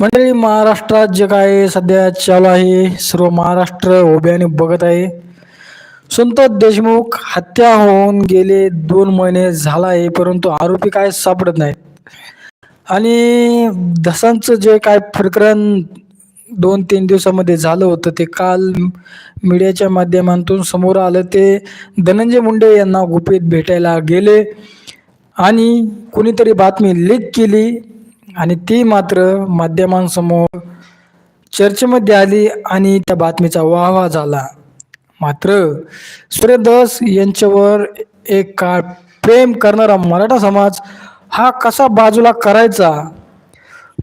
मंडळी महाराष्ट्रात जे काय सध्या चालू आहे? सर्व महाराष्ट्र उभ्याने बघत आहे. संतोष देशमुख हत्या होऊन गेले दोन महिने झाला आहे परंतु आरोपी काय सापडत नाहीत. आणि धसांचं जे काय प्रकरण दोन तीन दिवसामध्ये झालं होतं ते काल मीडियाच्या माध्यमातून समोर आलं. ते धनंजय मुंडे यांना गुपित भेटायला गेले आणि कुणीतरी बातमी लीक केली. आणि ती मात्र माध्यमांसमोर चर्चेमध्ये आली आणि त्या बातमीचा वाहवा झाला. मात्र सूर्यदास यांच्यावर एक काळ प्रेम करणारा मराठा समाज हा कसा बाजूला करायचा?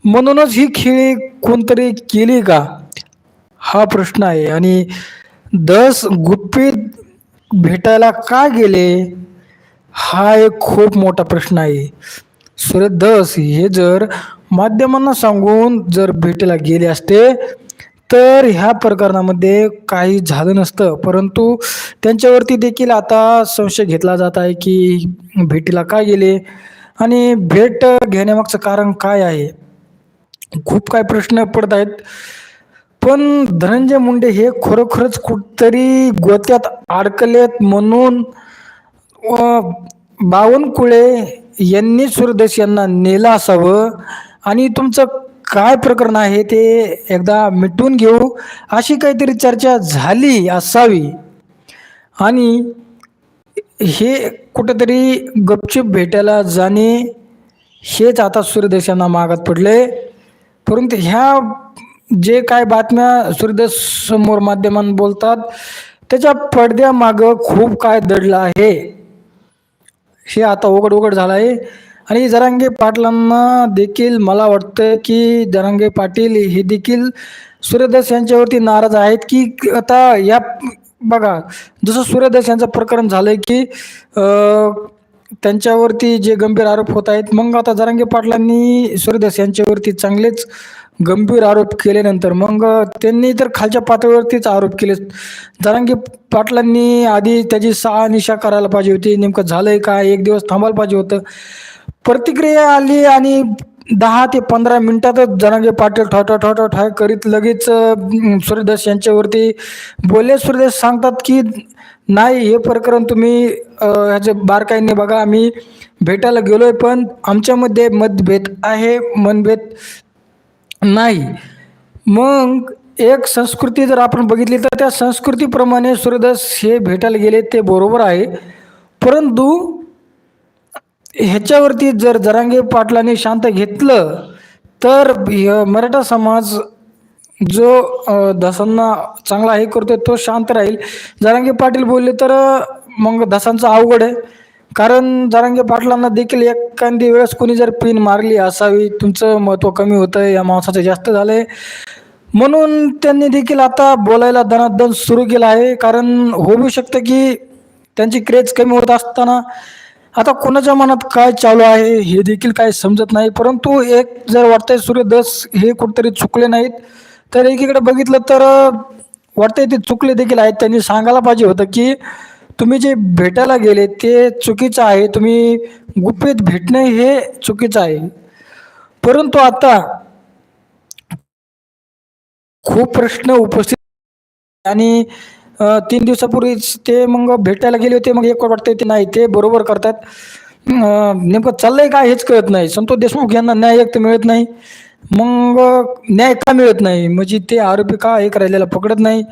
म्हणूनच ही खेळी कोणतरी केली का? हा प्रश्न आहे. आणि दस गुप्पीत भेटायला का गेले? हा एक खूप मोठा प्रश्न आहे. सुरेश दस हे जर माध्यमांना सांगून जर भेटीला गेले असते तर ह्या प्रकरणामध्ये काही झालं नसतं. परंतु त्यांच्यावरती देखील आता संशय घेतला जात आहे की भेटीला काय गेले आणि भेट घेण्यामागचं कारण काय आहे? खूप काय प्रश्न पडत आहेत. पण धनंजय मुंडे हे खरोखरच कुठतरी गोत्यात अडकलेत म्हणून बावनकुळे यांनी सूर्यदेश यांना नेलं असावं. आणि तुमचं काय प्रकरण आहे ते एकदा मिटवून घेऊ. अशी काहीतरी चर्चा झाली असावी. आणि हे कुठेतरी गपचूप भेटायला जाणे हेच आता सूर्यदेशांना मागात पडले. परंतु ह्या जे काय बातम्या सूर्यदेश समोर माध्यमांत बोलतात त्याच्या पडद्यामागं खूप काय दडलं आहे. हे आता उघड उघड झालं आहे आणि जरांगे पाटलांना देखील मला वाटतं की जरांगे पाटील हे देखील सूर्यदास यांच्यावरती नाराज आहेत की आता या बघा जसं सूर्यदास यांचं प्रकरण झालं की त्यांच्यावरती जे गंभीर आरोप होत आहेत मग आता जरांगे पाटलांनी सूर्यदास यांच्यावरती चांगलेच गंभीर आरोप केल्यानंतर मग त्यांनी तर खालच्या पातळीवरतीच आरोप केले जरांगे पाटलांनी आधी त्याची शहानिशा करायला पाहिजे होती. नेमकं झालंय काय? एक दिवस थांबायला पाहिजे होतं. प्रतिक्रिया आली आणि दहा ते पंधरा मिनिटातच जनांगे पाटील ठोठा ठोठा ठाय करीत लगेच सूर्यदास यांच्यावरती बोलले. सूर्यदास सांगतात की नाही हे प्रकरण तुम्ही ह्याचे बारकाईने बघा. आम्ही भेटायला गेलोय पण आमच्यामध्ये मतभेद आहे मनभेद नाही. मग एक संस्कृती जर आपण बघितली तर त्या संस्कृतीप्रमाणे सूर्यदास हे भेटायला गेले ते बरोबर आहे. परंतु ह्याच्यावरती जर जरांगे पाटलांनी शांत घेतलं तर मराठा समाज जो धसांना चांगला हे करतोय तो शांत राहील. जरांगे पाटील बोलले तर मग धसांचा अवघड आहे. कारण जरांगे पाटलांना देखील एखादी वेळेस कोणी जर पिन मारली असावी तुमचं महत्त्व कमी होतं या माणसाचं जास्त झालंय. म्हणून त्यांनी देखील आता बोलायला दनादन सुरू केलं आहे. कारण होऊ शकतं की त्यांची क्रेज कमी होत असताना आता कोणाच्या मनात काय चालू आहे हे देखील काय समजत नाही परंतु एक जर वाटतंय सूर्यदस हे कुठेतरी चुकले नाहीत तर एकीकडे बघितलं तर वाटतंय ते चुकले देखील आहेत. त्यांनी सांगायला पाहिजे होतं की तुम्ही जे भेटायला गेले ते चुकीचं आहे तुम्ही गुपित भेटणे हे चुकीचं आहे. परंतु आता खूप प्रश्न उपस्थित आणि तीन दिवसापूर्वीच ते मग भेटायला गेले होते मग एक वाटतं ते नाही ते बरोबर करतात. नेमकं चाललंय काय हेच कळत नाही. संतोष देशमुख यांना न्याय एक तर मिळत नाही मग न्याय का मिळत नाही? म्हणजे ते आरोपी का एक राहिलेला पकडत नाही?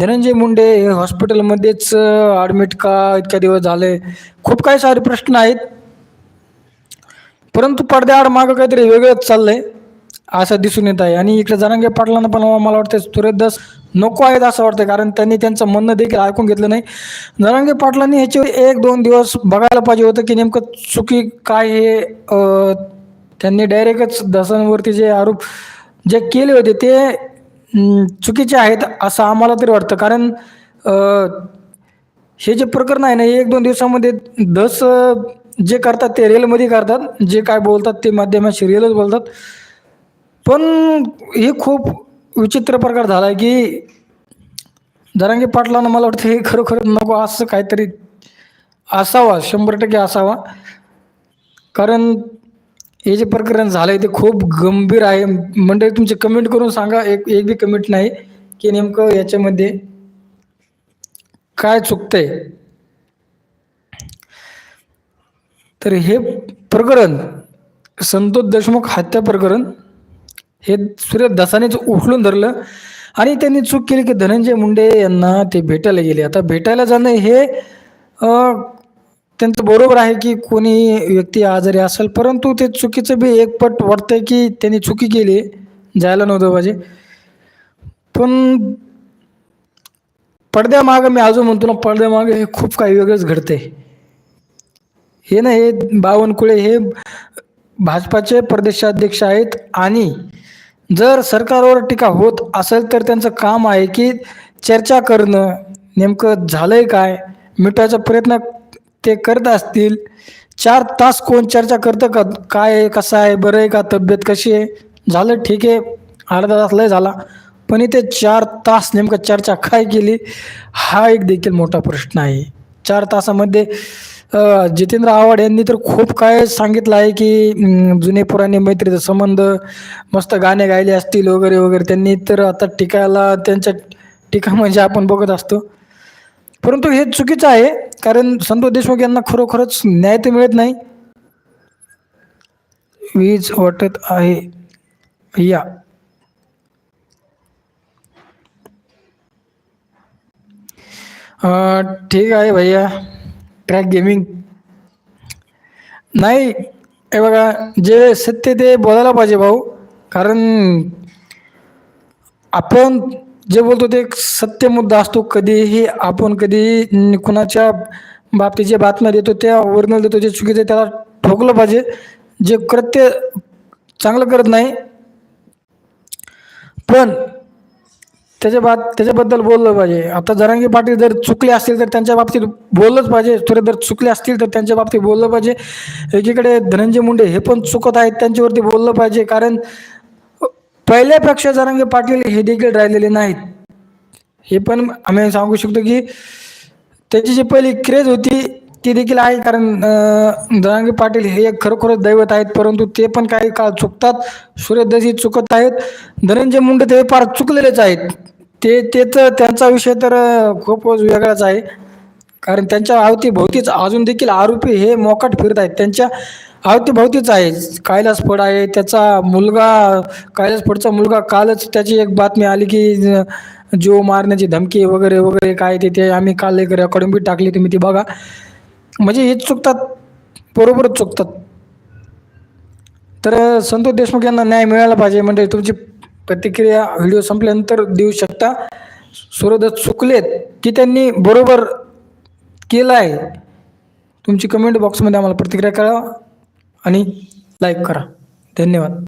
धनंजय मुंडे हे हॉस्पिटलमध्येच ॲडमिट का इतक्या दिवस झाले? खूप काही सारे प्रश्न आहेत. परंतु पडद्याआड मागं काहीतरी वेगळंच चाललंय असं दिसून येत आहे. आणि इकडे जनांगे पाटलांना पण मला वाटतं सूर्यदास नको आहेत असं वाटतं कारण त्यांनी त्यांचं म्हणणं देखील ऐकून घेतलं नाही. नरंगे पाटलांनी ह्याच्यावर एक दोन दिवस बघायला पाहिजे होतं की नेमकं चुकी काय हे त्यांनी डायरेक्टच दसांवरती जे आरोप जे केले होते ते चुकीचे आहेत असं आम्हाला तरी वाटतं. कारण हे जे प्रकरण आहे ना हे एक दोन दिवसामध्ये दस जे करतात ते रेलमध्ये करतात जे काय बोलतात ते माध्यमाशी रेलच बोलतात. पण हे खूप विचित्र प्रकार झाला आहे की जरांगे पाटलांना मला वाटतं हे खरोखर नको असं काहीतरी असावा शंभर टक्के असावा. कारण हे जे प्रकरण झालं आहे ते खूप गंभीर आहे. म्हणजे तुमचे कमेंट करून सांगा. एक एक बी कमेंट नाही की नेमकं याच्यामध्ये काय चुकतंय. तर हे प्रकरण संतोष देशमुख हत्या प्रकरण हे सूर्य दसानेच उठलून धरलं. आणि त्यांनी चूक केली की धनंजय मुंडे यांना ते भेटायला गेले. आता भेटायला जाणं हे त्यांचं बरोबर आहे की कोणी व्यक्ती आजारी असेल परंतु ते चुकीचं बी एक पट वाटतंय की त्यांनी चुकी केली. जायला नव्हतं पाहिजे. पण पडद्यामागं मी अजून म्हणतो ना पडद्यामागं हे खूप काही वेगळंच घडतंय. हे ना हे बावनकुळे हे भाजपाचे प्रदेशाध्यक्ष आहेत आणि जर सरकारवर टीका होत असेल तर त्यांचं काम आहे की चर्चा करणं. नेमकं झालंय काय? मिटवायचा प्रयत्न ते करत असतील. चार तास कोण चर्चा करतं का? काय आहे? कसं आहे? बरं आहे का? तब्येत कशी आहे? झालं ठीक आहे. अर्धा तास लय झाला. पण इथे चार तास नेमकं चर्चा काय केली? हा एक देखील मोठा प्रश्न आहे. चार तासामध्ये जितेंद्र आव्हाड यांनी तर खूप काय सांगितलं आहे की जुने पुराणे मैत्रीचा संबंध मस्त गाणे गायले असतील वगैरे वगैरे. त्यांनी तर आता टीकाला त्यांच्या टीका म्हणजे आपण बघत असतो. परंतु हे चुकीचं आहे कारण संतोष देशमुख यांना खरोखरच न्याय तर मिळत नाही. वीज वाटत आहे. या. ठीक आहे भैया. ट्रॅक गेमिंग नाही हे बघा जे सत्य ते बोलायला पाहिजे भाऊ. कारण आपण जे बोलतो ते एक सत्य मुद्दा असतो. कधीही आपण कधीही कुणाच्या बाबतीत जे बातम्या देतो त्या ओरिजिनल देतो जे चुकीचं त्याला ठोकलं पाहिजे. जे कृत्य चांगलं करत नाही. पण त्याच्या बात त्याच्याबद्दल बोललं पाहिजे. आता जरांगी पाटील जर चुकले असतील तर त्यांच्या बाबतीत बोललंच पाहिजे. थोडे जर चुकले असतील तर त्यांच्या बाबतीत बोललं पाहिजे. एकीकडे धनंजय मुंडे हे पण चुकत आहेत त्यांच्यावरती बोललं पाहिजे. कारण पहिल्यापेक्षा जरांगे पाटील हे देखील राहिलेले नाहीत. हे पण आम्ही सांगू शकतो की त्याची जी पहिली क्रेज होती ती देखील आहे. कारण अं, जरांगे पाटील हे एक खरोखरच दैवत आहेत. परंतु ते पण काही काळ चुकतात. सूर्यदशी चुकत आहेत. धनंजय मुंडे ते फार चुकलेलेच आहेत. ते ते तर त्यांचा विषय तर खूपच वेगळाच आहे. कारण त्यांच्या अवतीभोवतीच अजून देखील आरोपी हे मोकाट फिरत आहेत. त्यांच्या अवतीभोवतीच आहे. कैलास फड आहे. त्याचा मुलगा कैलास फडचा मुलगा कालच त्याची एक बातमी आली की जीव मारण्याची धमकी वगैरे वगैरे काय ते ते आम्ही काल एक रेकॉर्डिंग बी टाकली. तुम्ही ती बघा. म्हणजे हेच चुकतात बरोबरच चुकतात. तर संतोष देशमुख यांना न्याय मिळाला पाहिजे म्हणजे तुमची प्रतिक्रिया व्हिडिओ संपल्यानंतर देऊ शकता. सूर्यदत्त चुकलेत की त्यांनी बरोबर केलं आहे. तुमची कमेंट बॉक्समध्ये आम्हाला प्रतिक्रिया करा आणि लाईक करा. धन्यवाद.